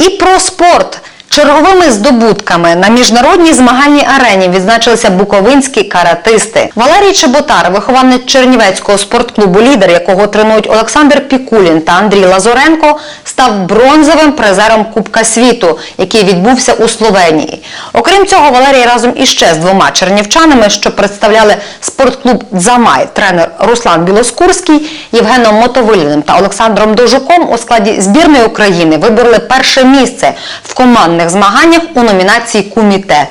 І про спорт. Черговими здобутками на міжнародній змагальній арені відзначилися буковинські каратисти. Валерій Чеботар, вихованець Чернівецького спортклубу «Лідер», якого тренують Олександр Пікулін та Андрій Лазуренко, став бронзовим призером Кубка світу, який відбувся у Словенії. Окрім цього, Валерій разом іще з двома чернівчанами, що представляли спортклуб «Дзамай», тренер Руслан Білоскурський, Євгеном Мотовиліним та Олександром Дожуком у складі збірної України вибороли перше місце в командних змаганнях у номінації «Куміте».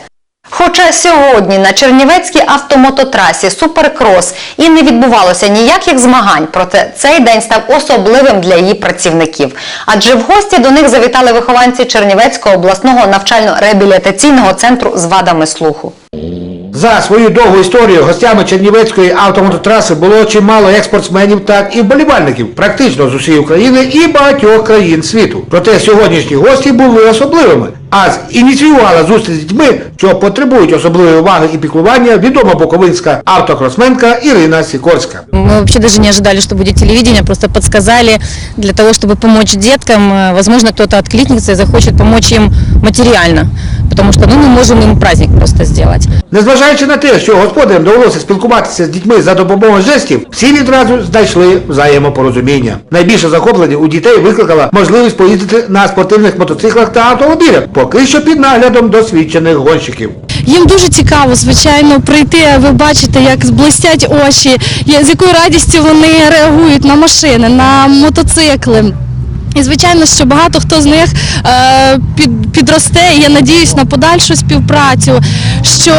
Хоча сьогодні на Чернівецькій автомототрасі Суперкрос і не відбувалося ніяких змагань, проте цей день став особливим для її працівників. Адже в гості до них завітали вихованці Чернівецького обласного навчально-реабілітаційного центру з вадами слуху. За свою довгу історію гостями Чернівецької автомототраси було чимало як спортсменів, так і вболівальників, практично з усієї України і багатьох країн світу. Проте сьогоднішні гості були особливими, а ініціювала зустріч з дітьми, що потребують особливої уваги і піклування, відома буковинська автокросменка Ірина Сікорська. Мы вообще даже не ожидали, что будет телевидение, просто подсказали для того, чтобы помочь деткам. Э, Возможно, кто-то откликнется и захочет помочь им материально, потому что ну, мы можем им праздник просто сделать. Незважаючи на те, що господарям довелося спілкуватися з дітьми за допомогою жестів, всі відразу знайшли взаємопорозуміння. Найбільше захоплення у дітей викликала можливість поїздити на спортивних мотоциклах та автомобілях, поки що під наглядом досвідчених гонщиків. Їм дуже цікаво, звичайно, прийти. Ви бачите, як блистять очі, з якою радістю вони реагують на машини, на мотоцикли. І звичайно, що багато хто з них е, під, підросте, і я надіюсь на подальшу співпрацю, що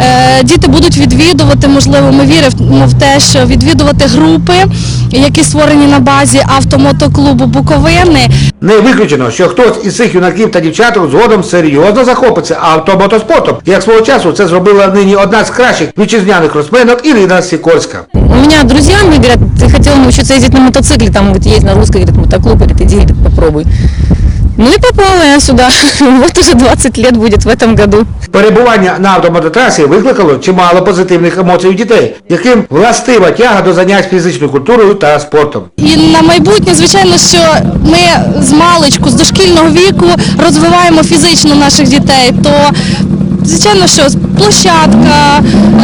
е, діти будуть відвідувати, можливо, ми віримо в те, що відвідувати групи, які створені на базі автомотоклубу Буковини. Не виключено, що хтось із цих юнаків та дівчаток згодом серйозно захопиться автомотоспортом, як свого часу це зробила нині одна з кращих вітчизняних росменок Ірина Сікорська. У меня друзья мне говорят, ты хотел научиться ездить на мотоцикле, там, говорит, есть на русской, говорит, мотоклуб, говорит, иди, говорит, попробуй. Ну и попала я сюда. Вот уже 20 лет будет в этом году. Перебування на автомототрасі викликало чимало позитивних емоцій у дітей, яким властива тяга до занять фізичною культурою та спортом. І на майбутнє, звичайно, що ми з маличку, з дошкільного віку розвиваємо фізично наших дітей, то звичайно, що площадка,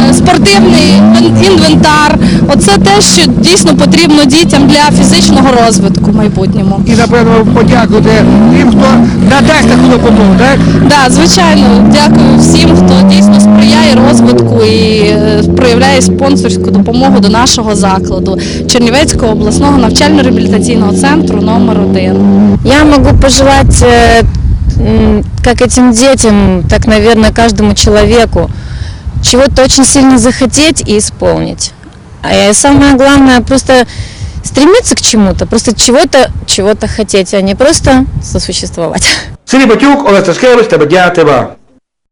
е, спортивний інвентар оце те, що дійсно потрібно дітям для фізичного розвитку в майбутньому. І напевно подякувати тим, хто надасть таку допомогу, так? Да, звичайно, дякую всім, хто дійсно сприяє розвитку і е, проявляє спонсорську допомогу до нашого закладу Чернівецького обласного навчально-реабілітаційного центру номер 1 Я могу пожелать, э, м, как этим детям, так, наверное, каждому человеку, чего-то очень сильно захотеть и исполнить. А самое главное, просто стремиться к чему-то, просто чего-то, чего-то хотеть, а не просто сосуществовать. Сергій Батюк, Олег Тебе Дя, ТВА.